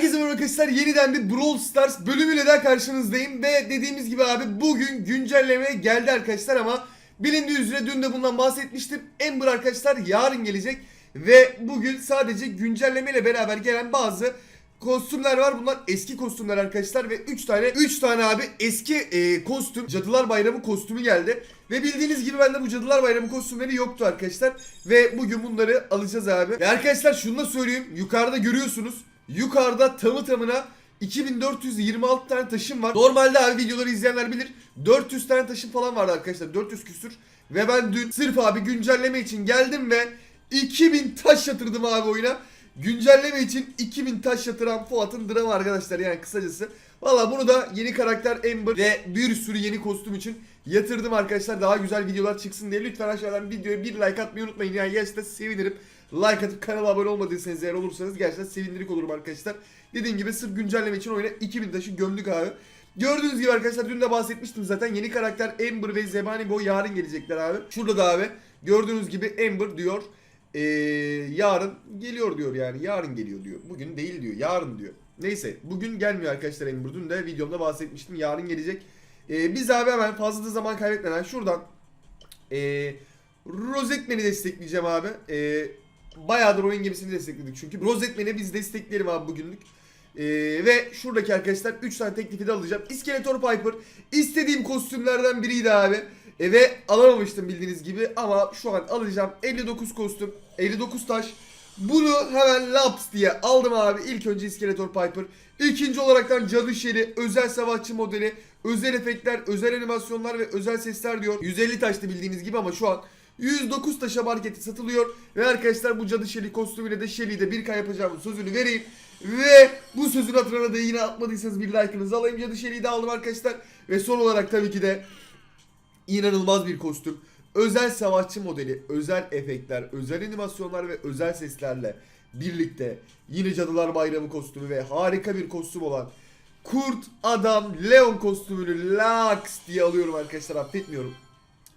Herkese merhaba arkadaşlar yeniden bir Brawl Stars bölümüyle daha karşınızdayım ve dediğimiz gibi abi bugün güncelleme geldi arkadaşlar ama bilindiği üzere dün de bundan bahsetmiştim. Ember arkadaşlar yarın gelecek ve bugün sadece güncelleme ile beraber gelen bazı kostümler var. Bunlar eski kostümler arkadaşlar ve 3 tane 3 tane abi eski e, kostüm Cadılar Bayramı kostümü geldi. Ve bildiğiniz gibi bende bu Cadılar Bayramı kostümleri yoktu arkadaşlar. Ve bugün bunları alacağız abi. Ve arkadaşlar şunu da söyleyeyim. Yukarıda görüyorsunuz. Yukarıda tamı tamına 2426 tane taşım var. Normalde abi videoları izleyenler bilir. 400 tane taşım falan vardı arkadaşlar. 400 küsür. Ve ben dün sırf abi güncelleme için geldim ve 2000 taş yatırdım abi oyuna. Güncelleme için 2000 taş yatıran Fuat'ın dramı arkadaşlar yani kısacası. Valla bunu da yeni karakter Ember ve bir sürü yeni kostüm için yatırdım arkadaşlar. Daha güzel videolar çıksın diye lütfen aşağıdan videoya bir like atmayı unutmayın. Yani gerçekten sevinirim. Like atıp kanala abone olmadıysanız eğer olursanız gerçekten sevindirik olurum arkadaşlar. Dediğim gibi sırf güncelleme için oyuna 2000 taşı gömdük abi. Gördüğünüz gibi arkadaşlar dün de bahsetmiştim zaten. Yeni karakter Ember ve Zebani Boy yarın gelecekler abi. Şurada da abi gördüğünüz gibi Ember diyor. Ee, yarın geliyor diyor yani. Yarın geliyor diyor. Bugün değil diyor. Yarın diyor. Neyse bugün gelmiyor arkadaşlar Ember. Dün de videomda bahsetmiştim. Yarın gelecek. Ee, biz abi hemen fazla da zaman kaybetmeden şuradan ee, Rosetman'i destekleyeceğim abi. Ee, bayağıdır oyun gemisini destekledik çünkü. Rosetman'i biz destekleyelim abi bugünlük. Ee, ve şuradaki arkadaşlar 3 tane teklifi de alacağım. Iskeletor Piper istediğim kostümlerden biriydi abi. E, ve alamamıştım bildiğiniz gibi ama şu an alacağım 59 kostüm 59 taş bunu hemen laps diye aldım abi ilk önce İskeletor Piper İkinci olaraktan Cadı Şeri özel savaşçı modeli özel efektler özel animasyonlar ve özel sesler diyor 150 taştı bildiğiniz gibi ama şu an 109 taşa marketi satılıyor ve arkadaşlar bu Cadı Şeli kostümüyle de Şeli'yi de 1K yapacağımın sözünü vereyim ve bu sözün hatırına da yine atmadıysanız bir like'ınızı alayım Cadı Şeli'yi de aldım arkadaşlar ve son olarak tabii ki de İnanılmaz bir kostüm. Özel savaşçı modeli, özel efektler, özel animasyonlar ve özel seslerle birlikte yine Cadılar Bayramı kostümü ve harika bir kostüm olan Kurt Adam Leon kostümünü Lux diye alıyorum arkadaşlar affetmiyorum.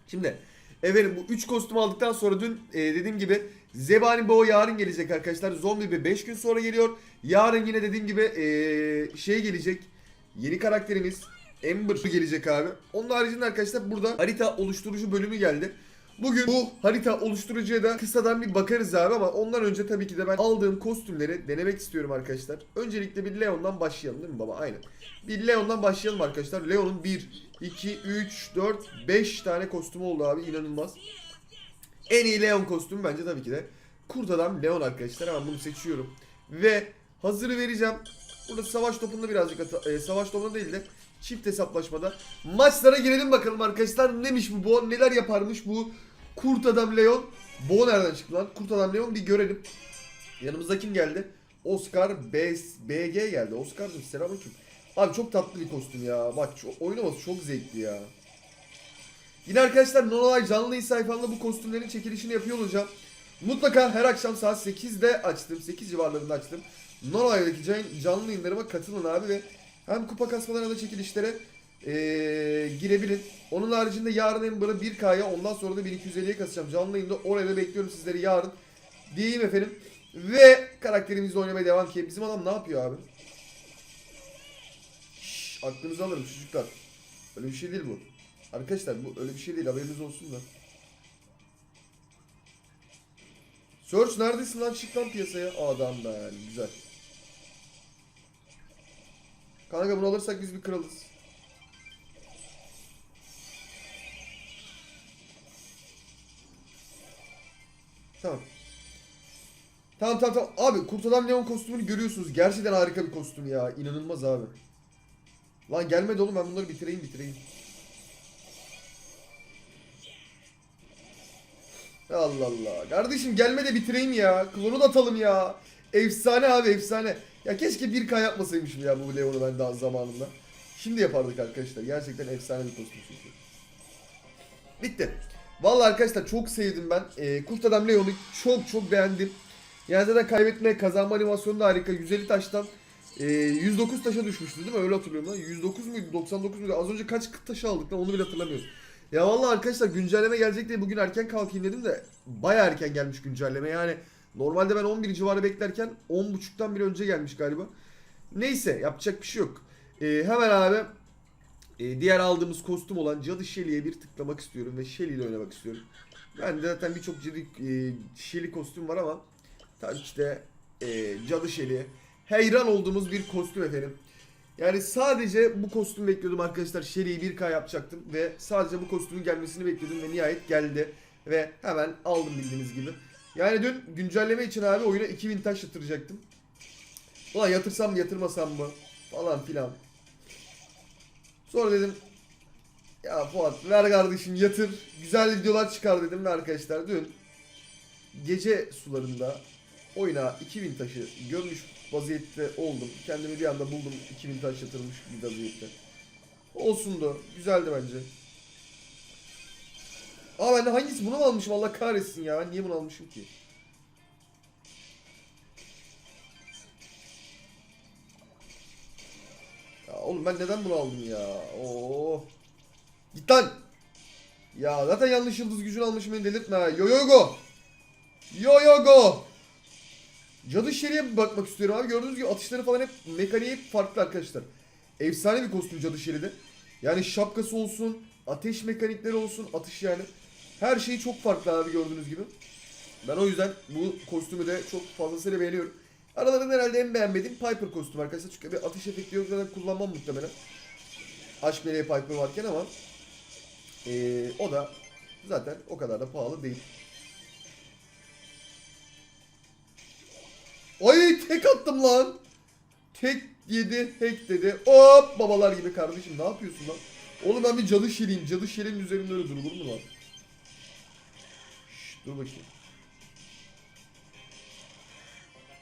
Şimdi efendim bu 3 kostümü aldıktan sonra dün e, dediğim gibi Zebani Bo yarın gelecek arkadaşlar. Zombi bir 5 gün sonra geliyor. Yarın yine dediğim gibi e, şey gelecek. Yeni karakterimiz Ember gelecek abi. Onun haricinde arkadaşlar burada harita oluşturucu bölümü geldi. Bugün bu harita oluşturucuya da kısadan bir bakarız abi ama ondan önce tabii ki de ben aldığım kostümleri denemek istiyorum arkadaşlar. Öncelikle bir Leon'dan başlayalım değil mi baba? Aynen. Bir Leon'dan başlayalım arkadaşlar. Leon'un 1, 2, 3, 4, 5 tane kostümü oldu abi inanılmaz. En iyi Leon kostümü bence tabii ki de Kurt Adam Leon arkadaşlar. Hemen bunu seçiyorum. Ve hazırı vereceğim. Burada savaş topunda birazcık e, savaş topunda değil de çift hesaplaşmada. Maçlara girelim bakalım arkadaşlar. Neymiş bu Bo? Neler yaparmış bu Kurt Adam Leon? Bo nereden çıktı lan? Kurt Adam Leon bir görelim. Yanımızda kim geldi? Oscar B BG geldi. Oscar'cım selamünaleyküm. Abi çok tatlı bir kostüm ya. Bak oynaması çok zevkli ya. Yine arkadaşlar Nonolay canlı sayfamda bu kostümlerin çekilişini yapıyor olacağım. Mutlaka her akşam saat 8'de açtım. 8 civarlarında açtım. Nonolay'daki can- canlı yayınlarıma katılın abi ve hem kupa kasmalarına da çekilişlere eee, girebilin. Onun haricinde yarın Ember'ı 1K'ya ondan sonra da 1250'ye kasacağım. Canlı yayında oraya da bekliyorum sizleri yarın. Diyeyim efendim. Ve karakterimizle oynamaya devam ki. Bizim adam ne yapıyor abi? Şşş, aklınızı alırım çocuklar. Öyle bir şey değil bu. Arkadaşlar bu öyle bir şey değil haberiniz olsun da. Search neredesin lan çık lan piyasaya. Adam da yani güzel. Kanka bunu alırsak biz bir kralız. Tamam. Tamam tamam tamam. Abi Kurt Adam Leon kostümünü görüyorsunuz. Gerçekten harika bir kostüm ya. İnanılmaz abi. Lan gelmedi oğlum ben bunları bitireyim bitireyim. Allah Allah. Kardeşim gelme de bitireyim ya. Klonu da atalım ya. Efsane abi efsane. Ya keşke 1K yapmasaymışım ya bu Leon'u ben daha zamanında. Şimdi yapardık arkadaşlar. Gerçekten efsane bir kostüm çünkü. Bitti. Vallahi arkadaşlar çok sevdim ben. Ee, Kurt Adam Leon'u çok çok beğendim. Yani zaten kaybetme kazanma animasyonu da harika. 150 taştan e, 109 taşa düşmüştü değil mi? Öyle hatırlıyorum lan. 109 muydu 99 muydu? Az önce kaç taşı aldık lan onu bile hatırlamıyorum. Ya vallahi arkadaşlar güncelleme gelecek diye bugün erken kalkayım dedim de baya erken gelmiş güncelleme yani. Normalde ben 11 civarı beklerken 10.30'dan bile önce gelmiş galiba. Neyse yapacak bir şey yok. Ee, hemen abi e, diğer aldığımız kostüm olan Cadı Shelly'e bir tıklamak istiyorum ve Shelly ile oynamak istiyorum. Ben de zaten birçok cadı e, Shelly kostüm var ama tabii ki de e, Cadı Shelly'e hayran olduğumuz bir kostüm efendim. Yani sadece bu kostümü bekliyordum arkadaşlar. Shelly'yi 1K yapacaktım ve sadece bu kostümün gelmesini bekliyordum ve nihayet geldi. Ve hemen aldım bildiğiniz gibi. Yani dün güncelleme için abi oyuna 2000 taş yatıracaktım. Ulan yatırsam mı yatırmasam mı falan filan. Sonra dedim ya Fuat ver kardeşim yatır. Güzel videolar çıkar dedim ve arkadaşlar dün gece sularında oyuna 2000 taşı görmüş vaziyette oldum. Kendimi bir anda buldum 2000 taş yatırmış bir vaziyette. Olsundu. Güzeldi bence. Aa ben de hangisi bunu mu almışım Allah kahretsin ya. Ben niye bunu almışım ki? Ya oğlum ben neden bunu aldım ya? Oo. Git lan. Ya zaten yanlış yıldız gücünü almışım beni delirtme ha. Yo yo go. Yo yo go. Cadı Şeri'ye bir bakmak istiyorum abi. Gördüğünüz gibi atışları falan hep mekaniği farklı arkadaşlar. Efsane bir kostüm Cadı Şeri'de. Yani şapkası olsun, ateş mekanikleri olsun, atış yani. Her şeyi çok farklı abi gördüğünüz gibi. Ben o yüzden bu kostümü de çok fazlasıyla beğeniyorum. Aralarında herhalde en beğenmediğim Piper kostümü arkadaşlar. Çünkü bir atış efekti yok zaten kullanmam muhtemelen. HBL Piper varken ama ee, o da zaten o kadar da pahalı değil. Ay tek attım lan. Tek yedi hack dedi. Hop babalar gibi kardeşim ne yapıyorsun lan? Oğlum ben bir cadı şiriyim. Cadı şirinin üzerinde öyle durulur mu lan? Dur bakayım.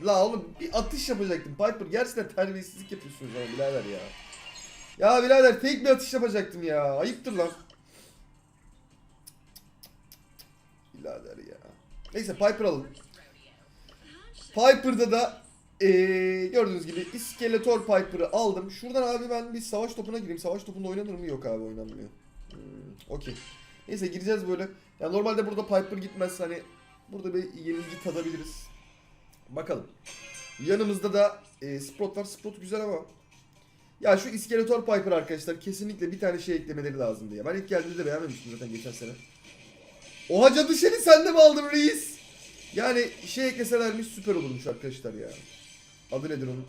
La oğlum bir atış yapacaktım. Piper gerçekten terbiyesizlik yapıyorsunuz ama birader ya. Ya birader tek bir atış yapacaktım ya. Ayıptır lan. Birader ya. Neyse Piper alalım. Piper'da da eee, gördüğünüz gibi iskeletor Piper'ı aldım. Şuradan abi ben bir savaş topuna gireyim. Savaş topunda oynanır mı? Yok abi oynanmıyor. Hmm, Okey. Neyse gireceğiz böyle. Ya normalde burada Piper gitmez hani burada bir yenilgi tadabiliriz. Bakalım. Yanımızda da e, Sprot var. Sprot güzel ama ya şu iskeletor Piper arkadaşlar kesinlikle bir tane şey eklemeleri lazım diye. Ben ilk geldiğimde beğenmemiştim zaten geçen sene. Oha cadı şeri sen de mi aldın reis? Yani şey ekleselermiş süper olurmuş arkadaşlar ya. Adı nedir onun?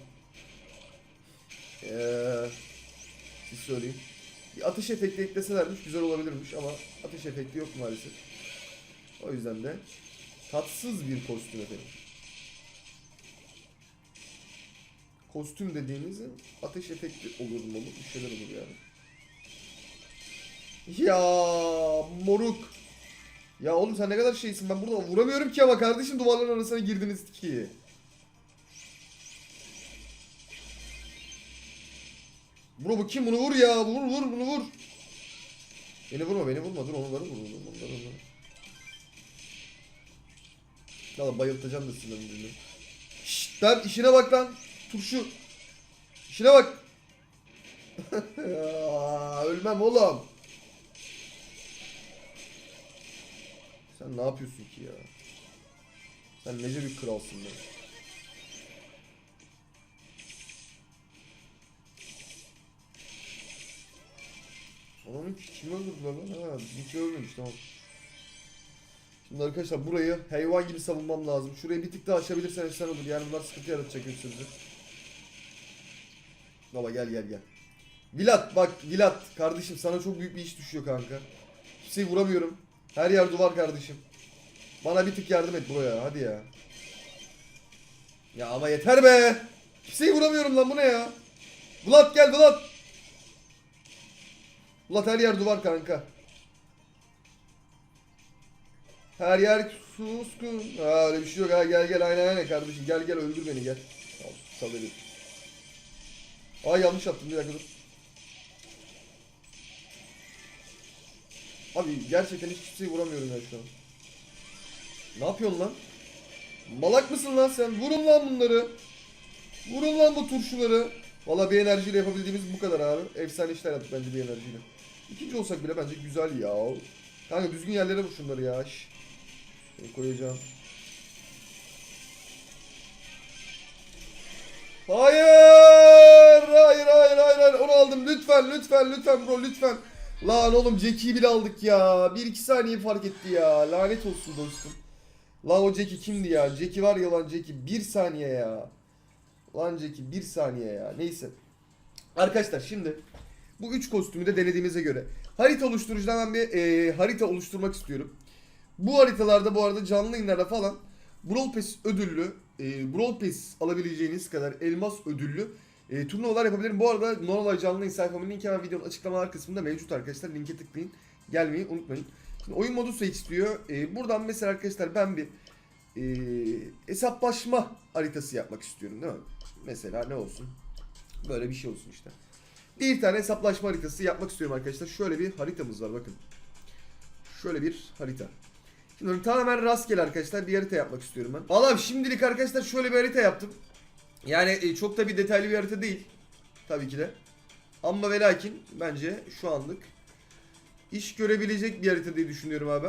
Eee... Siz söyleyin. Bir atış efekti ekleselermiş güzel olabilirmiş ama atış efekti yok maalesef. O yüzden de tatsız bir kostüm efendim. Kostüm dediğimizin ateş efekti olur mu olur bir şeyler olur yani. Ya moruk. Ya oğlum sen ne kadar şeysin ben burada vuramıyorum ki ama kardeşim duvarların arasına girdiniz ki. Bro bu kim bunu vur ya vur vur bunu vur. Beni vurma beni vurma dur onları vur onları onları onları. Ya bayıltacağım da sizden birini. Şşt lan işine bak lan. Turşu. İşine bak. Ölmem oğlum. Sen ne yapıyorsun ki ya? Sen nece bir kralsın lan. Onun kim öldürdüler lan? Ha, bizimki ölmemiş tamam. Şimdi arkadaşlar burayı hayvan gibi savunmam lazım. Şurayı bir tık daha açabilirsen efsane olur. Yani bunlar sıkıntı yaratacak hepsinize. Baba gel gel gel. Vilat bak Vilat kardeşim sana çok büyük bir iş düşüyor kanka. Kimseyi vuramıyorum. Her yer duvar kardeşim. Bana bir tık yardım et buraya hadi ya. Ya ama yeter be. Kimseyi vuramıyorum lan bu ne ya? Vlad gel Vlad. Vlad her yer duvar kanka. Her yer suskun. Ha öyle bir şey yok ha gel gel aynen aynen kardeşim gel gel öldür beni gel. Al, sal beni. Aa yanlış yaptım bir dakika dur. Abi gerçekten hiç kimseyi vuramıyorum ya şu an. Ne yapıyorsun lan? Malak mısın lan sen? Vurun lan bunları. Vurun lan bu turşuları. Valla bir enerjiyle yapabildiğimiz bu kadar abi. Efsane işler yaptık bence bir enerjiyle. İkinci olsak bile bence güzel ya. Kanka düzgün yerlere vur şunları ya. Şş. Şöyle koyacağım. Hayır! aldım. Lütfen lütfen lütfen bro lütfen. Lan oğlum Jackie'yi bile aldık ya. 1-2 saniye fark etti ya. Lanet olsun dostum. Lan o Jackie kimdi ya? Jackie var ya lan Jackie. 1 saniye ya. Lan 1 saniye ya. Neyse. Arkadaşlar şimdi bu 3 kostümü de denediğimize göre harita oluşturucudan ben bir e, harita oluşturmak istiyorum. Bu haritalarda bu arada canlı yayınlarda falan Brawl Pass ödüllü, e, Brawl Pass alabileceğiniz kadar elmas ödüllü e, turnuvalar yapabilirim. Bu arada normal canlı yayın sayfamın linki hemen videonun açıklamalar kısmında mevcut arkadaşlar. Linke tıklayın. Gelmeyi unutmayın. Şimdi oyun modu seç istiyor. E, buradan mesela arkadaşlar ben bir e, hesaplaşma haritası yapmak istiyorum değil mi? Mesela ne olsun? Böyle bir şey olsun işte. Bir tane hesaplaşma haritası yapmak istiyorum arkadaşlar. Şöyle bir haritamız var bakın. Şöyle bir harita. Şimdi tamamen rastgele arkadaşlar bir harita yapmak istiyorum ben. Valla şimdilik arkadaşlar şöyle bir harita yaptım. Yani e, çok da bir detaylı bir harita değil. Tabii ki de. Ama ve lakin bence şu anlık iş görebilecek bir harita diye düşünüyorum abi.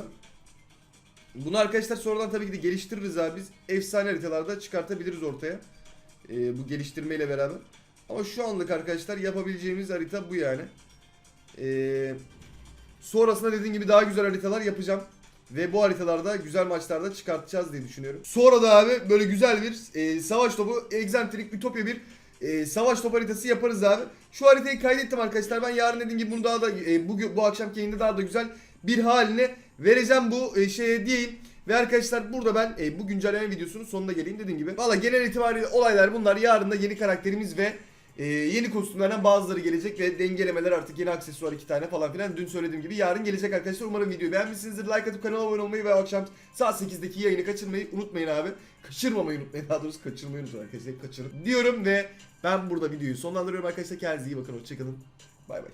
Bunu arkadaşlar sonradan tabii ki de geliştiririz abi. Biz efsane haritalarda çıkartabiliriz ortaya. E, bu geliştirmeyle beraber. Ama şu anlık arkadaşlar yapabileceğimiz harita bu yani. E, sonrasında dediğim gibi daha güzel haritalar yapacağım. Ve bu haritalarda güzel maçlarda çıkartacağız diye düşünüyorum. Sonra da abi böyle güzel bir e, savaş topu, egzantrik, ütopya bir e, savaş topu haritası yaparız abi. Şu haritayı kaydettim arkadaşlar. Ben yarın dediğim gibi bunu daha da e, bugün bu akşamki yayında daha da güzel bir haline vereceğim bu e, şeye diyeyim. Ve arkadaşlar burada ben e, bu güncelleme videosunun sonuna geleyim dediğim gibi. Valla genel itibariyle olaylar bunlar. Yarın da yeni karakterimiz ve e, yeni kostümlerden bazıları gelecek ve dengelemeler artık yeni aksesuar iki tane falan filan. Dün söylediğim gibi yarın gelecek arkadaşlar. Umarım videoyu beğenmişsinizdir. Like atıp kanala abone olmayı ve akşam saat 8'deki yayını kaçırmayı unutmayın abi. Kaçırmamayı unutmayın. Daha doğrusu kaçırmayı unutmayın arkadaşlar. Kaçırın diyorum ve ben burada videoyu sonlandırıyorum arkadaşlar. Kendinize iyi bakın. Hoşçakalın. Bay bay.